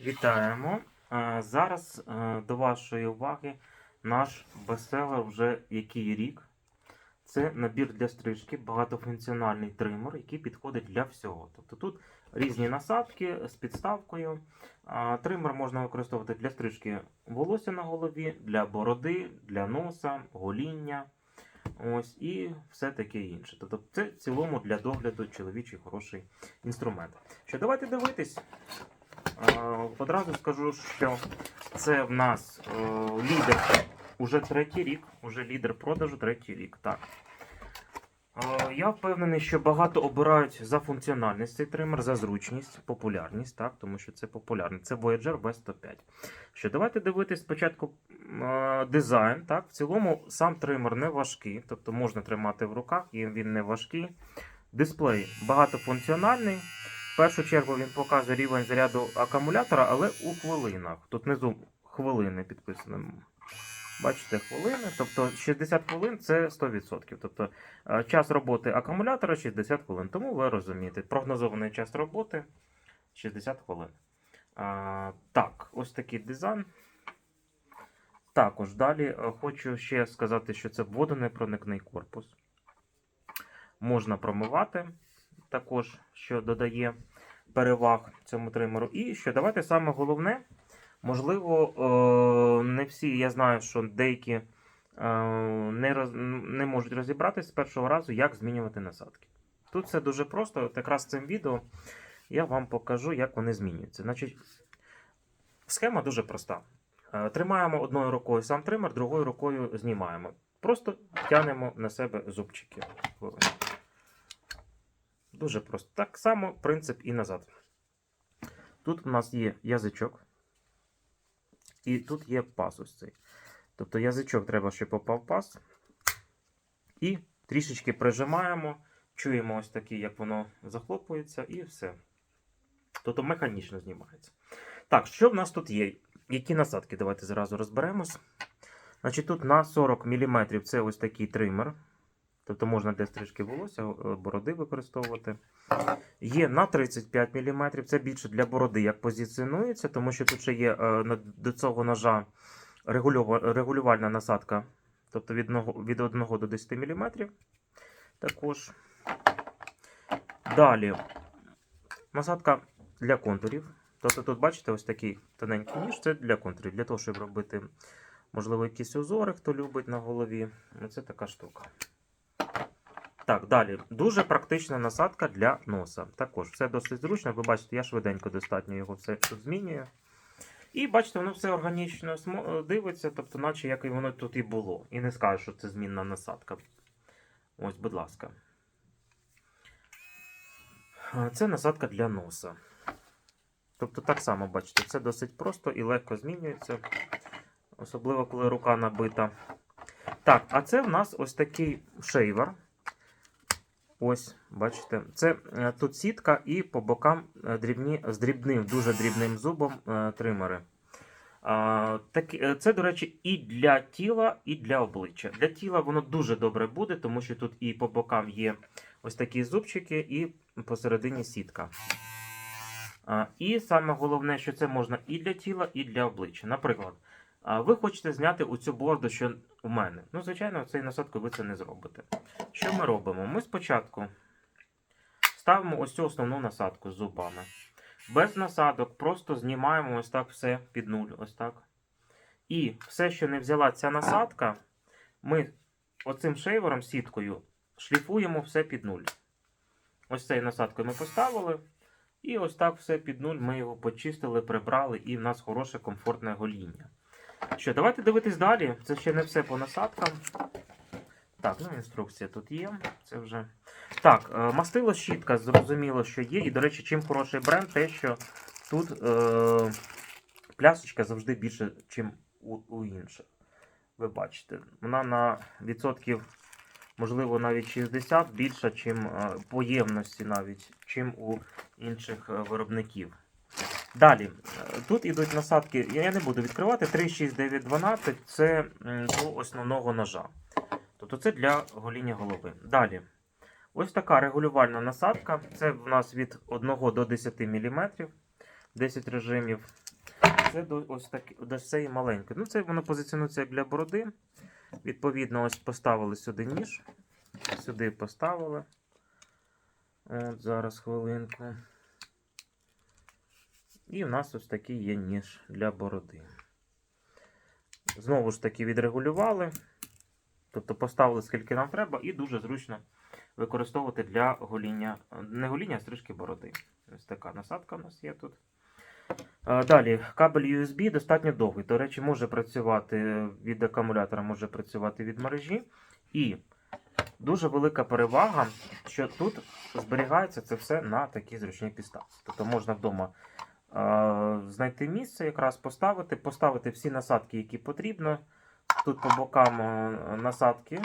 Вітаємо. Е, Зараз е, до вашої уваги наш бестселер вже який рік. Це набір для стрижки, багатофункціональний тример, який підходить для всього. Тобто тут різні насадки з підставкою. А, Тример можна використовувати для стрижки волосся на голові, для бороди, для носа, гоління. Ось і все таке інше. Тобто це в цілому для догляду чоловічий хороший інструмент. Що давайте дивитись. Е, Одразу скажу, що це в нас е, лідер уже третій рік, уже лідер продажу третій рік. Так. Е, Я впевнений, що багато обирають за функціональність цей тример, за зручність, популярність, так, тому що це популярний. Це Voyager B105. Що давайте дивитись спочатку е, дизайн. Так. В цілому сам тример не важкий, тобто можна тримати в руках, і він не важкий. Дисплей багатофункціональний. В першу чергу він показує рівень заряду акумулятора, але у хвилинах. Тут внизу хвилини підписано. Бачите, хвилини. Тобто 60 хвилин це 100%. Тобто е, час роботи акумулятора 60 хвилин. Тому ви розумієте, прогнозований час роботи 60 хвилин. А, так, ось такий дизайн. Також далі е, хочу ще сказати, що це водонепроникний корпус. Можна промивати також, що додає переваг цьому тримеру. І що давайте саме головне, можливо, е, не всі, я знаю, що деякі е, не, роз, не можуть розібратися з першого разу, як змінювати насадки. Тут все дуже просто. От якраз цим відео я вам покажу, як вони змінюються. Значить, схема дуже проста. Е, Тримаємо одною рукою сам тример, другою рукою знімаємо. Просто тянемо на себе зубчики. Дуже просто. Так само принцип і назад. Тут у нас є язичок. І тут є пас ось цей. Тобто язичок треба, щоб попав пас. І трішечки прижимаємо, чуємо ось такий, як воно захлопується, і все. Тобто механічно знімається. Так, що в нас тут є? Які насадки? Давайте зразу розберемось. Значить, тут на 40 мм це ось такий тример. Тобто можна для стрижки волосся, е, бороди використовувати. Є на 35 мм, це більше для бороди, як позиціонується, тому що тут ще є е, до цього ножа регулювальна насадка, тобто від 1, від 1 до 10 мм. Також. Далі насадка для контурів. Тобто тут, бачите, ось такий тоненький ніж, це для контурів, для того, щоб робити, можливо, якісь узори, хто любить на голові. Оце така штука. Так, далі. Дуже практична насадка для носа. Також все досить зручно. Ви бачите, я швиденько достатньо його все змінюю. І бачите, воно все органічно дивиться, тобто, наче як і воно тут і було. І не скажу, що це змінна насадка. Ось, будь ласка. Це насадка для носа. Тобто, так само, бачите, це досить просто і легко змінюється. Особливо, коли рука набита. Так, а це в нас ось такий шейвер. Ось, бачите, це е, тут сітка і по бокам е, дрібні, з дрібним, дуже дрібним зубом е, тримери. Це, до речі, і для тіла, і для обличчя. Для тіла воно дуже добре буде, тому що тут і по бокам є ось такі зубчики, і посередині сітка. І саме головне, що це можна і для тіла, і для обличчя. Наприклад, ви хочете зняти оцю борду, що у мене. Ну, звичайно, цією насадкою ви це не зробите. Що ми робимо? Ми спочатку ставимо ось цю основну насадку з зубами. Без насадок просто знімаємо ось так все під нуль. Ось так. І все, що не взяла ця насадка, ми оцим шейвером, сіткою, шліфуємо все під нуль. Ось цією насадкою ми поставили. І ось так все під нуль. Ми його почистили, прибрали, і в нас хороше комфортне гоління. Що, давайте дивитись далі. Це ще не все по насадкам. Так, ну інструкція тут є. Це вже. Так, е, мастило щітка, зрозуміло, що є. І, до речі, чим хороший бренд, те, що тут е, плясочка завжди більше, ніж у, у інших. Ви бачите, вона на відсотків, можливо, навіть 60 більша, чим е, по ємності навіть, чим у інших е, виробників. Далі, тут ідуть насадки, я не буду відкривати. 3, 6, 9, 12 це до основного ножа. Тобто це для гоління голови. Далі. Ось така регулювальна насадка. Це в нас від 1 до 10 мм. 10 режимів. це до ось такі, до цієї маленької. Ну, це воно позиціонується як для бороди. Відповідно, ось поставили сюди ніж. Сюди поставили. От зараз хвилинку. І в нас ось такий є ніж для бороди. Знову ж таки відрегулювали. Тобто поставили скільки нам треба, і дуже зручно використовувати для гоління, не гоління, а стрижки бороди. Ось така насадка у нас є тут. Далі, кабель USB достатньо довгий. До речі, може працювати від акумулятора, може працювати від мережі. І дуже велика перевага, що тут зберігається це все на такій зручній підставці. Тобто можна вдома знайти місце, якраз поставити, поставити всі насадки, які потрібно. Тут по бокам е, насадки.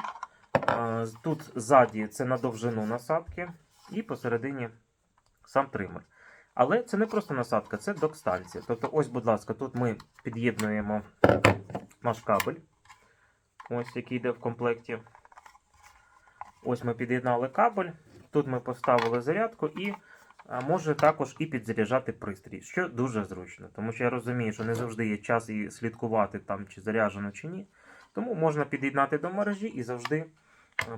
Е, Тут ззаді це на довжину насадки, і посередині сам тример. Але це не просто насадка, це док-станція. Тобто, ось, будь ласка, тут ми під'єднуємо наш кабель, ось який йде в комплекті. Ось ми під'єднали кабель, тут ми поставили зарядку і а, може також і підзаряджати пристрій, що дуже зручно, тому що я розумію, що не завжди є час і слідкувати там, чи заряджено, чи ні. Тому можна під'єднати до мережі і завжди е,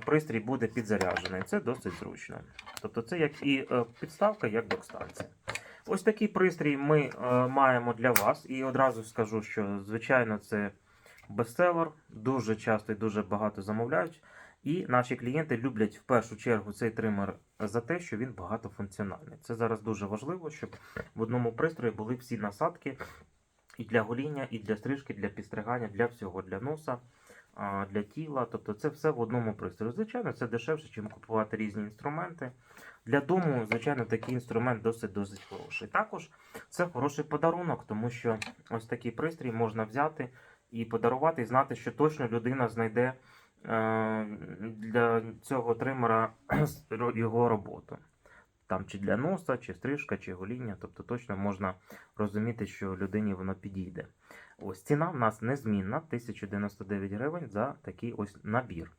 пристрій буде підзаряджений. Це досить зручно. Тобто це як і е, підставка, як док-станція. Ось такий пристрій ми е, маємо для вас. І одразу скажу, що звичайно це бестселер, дуже часто і дуже багато замовляють. І наші клієнти люблять в першу чергу цей тример за те, що він багатофункціональний. Це зараз дуже важливо, щоб в одному пристрої були всі насадки і для гоління, і для стрижки, для підстригання, для всього, для носа, для тіла. Тобто це все в одному пристрої. Звичайно, це дешевше, ніж купувати різні інструменти. Для дому, звичайно, такий інструмент досить досить хороший. Також це хороший подарунок, тому що ось такий пристрій можна взяти і подарувати, і знати, що точно людина знайде для цього тримера його роботу. Там чи для носа, чи стрижка, чи гоління. Тобто точно можна розуміти, що людині воно підійде. Ось ціна в нас незмінна 1099 гривень за такий ось набір.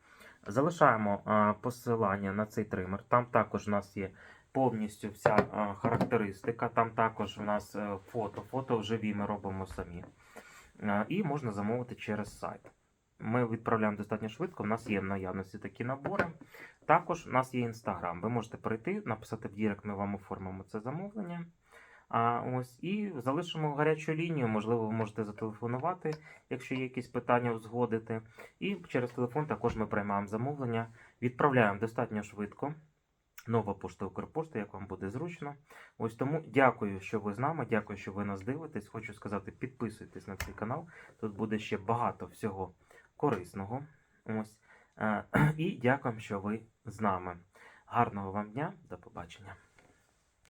Залишаємо а, посилання на цей тример. Там також у нас є повністю вся а, характеристика. Там також у нас е, фото. Фото живі ми робимо самі. А, і можна замовити через сайт. Ми відправляємо достатньо швидко. У нас є в наявності такі набори. Також у нас є інстаграм. Ви можете перейти, написати в Дірект, ми вам оформимо це замовлення. А, ось, і залишимо гарячу лінію. Можливо, ви можете зателефонувати, якщо є якісь питання узгодити. І через телефон також ми приймаємо замовлення, відправляємо достатньо швидко. Нова пошта Укрпошта, як вам буде зручно. Ось тому дякую, що ви з нами. Дякую, що ви нас дивитесь. Хочу сказати, підписуйтесь на цей канал. Тут буде ще багато всього корисного. Ось. Е, І дякуємо, що ви з нами. Гарного вам дня, до побачення.